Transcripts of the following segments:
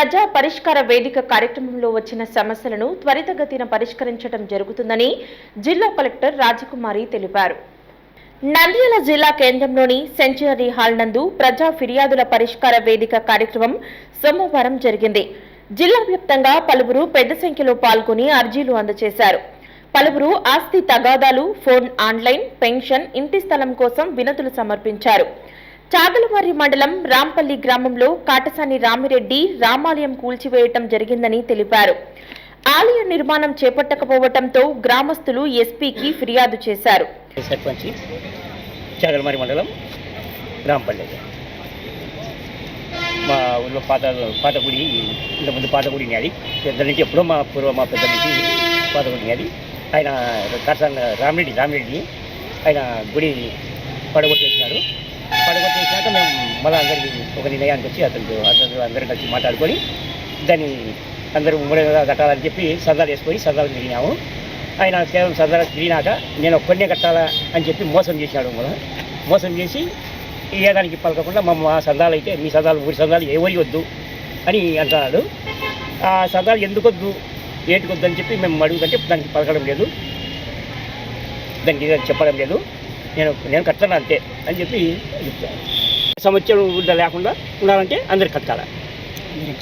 ప్రజా పరిష్కార వేదిక కార్యక్రమంలో వచ్చిన సమస్యలను త్వరితగతిన పరిష్కరించడం జరుగుతుందని జిల్లా కలెక్టర్ రాజకుమారి తెలిపారు. నంద్యాల జిల్లా కేంద్రంలోని సెంచరీ హాల్ నందు ప్రజా ఫిర్యాదుల పరిష్కార వేదిక కార్యక్రమం సోమవారం జరిగింది. జిల్లా వ్యాప్తంగా పలువురు పెద్ద సంఖ్యలో పాల్గొని అర్జీలు అందజేశారు. పలువురు ఆస్తి తగాదాలు ఫోన్ ఆన్లైన్ పెన్షన్ ఇంటి స్థలం కోసం వినతులు సమర్పించారు. చాగలవారి మండలం రాంపల్లి గ్రామంలో కాటసాని రామిరెడ్డి రామాలయం కూల్చివేయటం జరిగిందని తెలిపారు. ఆలయ నిర్మాణం చేపట్టకపోవటంతో గ్రామస్తులు ఎస్పీకి ఫిర్యాదు చేశారు. సర్పంచ్ చాగలమారి మండలం రాంపల్లి. మా ఊళ్ళో పాత పాత గుడి ఇంతకుముందు పాత గుడి అది. పెద్ద నుంచి ఎప్పుడో మా పూర్వ మా పెద్ద నుంచి పాత గుడి అది. ఆయన కాటసాని రామిరెడ్డి రామిరెడ్డి ఆయన గుడి పడగొట్టేసినారు పడగొట్టేసినాక మేము మళ్ళీ అందరికి ఒక నిర్ణయానికి వచ్చి అతను అతను అందరం కలిసి మాట్లాడుకొని దాన్ని అందరూ ఉమ్మడిగా కట్టాలని చెప్పి సరదాలు వేసుకొని సరదాలు తిరిగినాము. ఆయన కేవలం సరదాలు తిరిగినాక నేను ఒక్కడనే కట్టాలా అని చెప్పి మోసం చేశాడు మన మోసం చేసి ఏదానికి పలకకుండా మా మా సరదాలు అయితే మీ సరదాలు ఊరి సరదాలు ఎవరి వద్దు అని అంటున్నాడు. ఆ సరదాలు ఎందుకు వద్దు ఏంటికి అని చెప్పి మేము అడుగుతుంటే దానికి పలకడం లేదు. దానికి చెప్పడం లేదు. నేను నేను కట్టాను అంతే అని చెప్పి చెప్తాను సంవత్సరం వృద్ధ లేకుండా ఉండాలంటే అందరు కట్టాలి?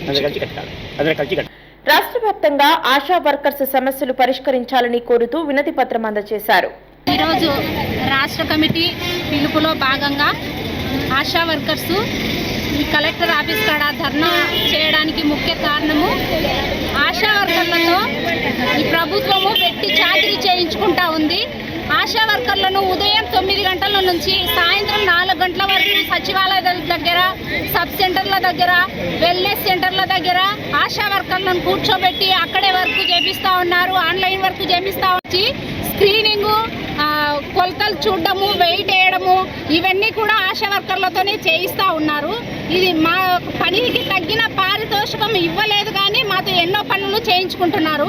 అందరు కలిసి కట్టాలి? అందరు కలిసి కట్టాలి? రాష్ట్ర వ్యాప్తంగా ఆశా వర్కర్స్ సమస్యలు పరిష్కరించాలని కోరుతూ వినతి పత్రం అందజేశారు. ఈరోజు రాష్ట్ర కమిటీ పిలుపులో భాగంగా ఆశా వర్కర్సు ఈ కలెక్టర్ ఆఫీస్ కాడ ధర్నా చేయడానికి ముఖ్య కారణము ఆశా వర్కర్లతో ఈ ప్రభుత్వము పెట్టి చాకరీ చేయించుకుంటా ఉంది ఉదయం తొమ్మిది గంటల నుంచి సాయంత్రం నాలుగు గంటల వరకు సచివాలయాల దగ్గర సబ్ సెంటర్ల దగ్గర వెల్నెస్ సెంటర్ల దగ్గర ఆశా వర్కర్లను కూర్చోబెట్టి అక్కడే వర్క్ చేపిస్తూ ఉన్నారు. ఆన్లైన్ వర్క్ చేపిస్తూ వచ్చి స్క్రీనింగు కొలతలు చూడడము వెయిట్ వేయడము ఇవన్నీ కూడా ఆశా వర్కర్లతోనే చేయిస్తూ ఉన్నారు. ఇది మా పనికి తగ్గిన పారితోషికం ఇవ్వలేదు కానీ మాతో ఎన్నో పనులు చేయించుకుంటున్నారు.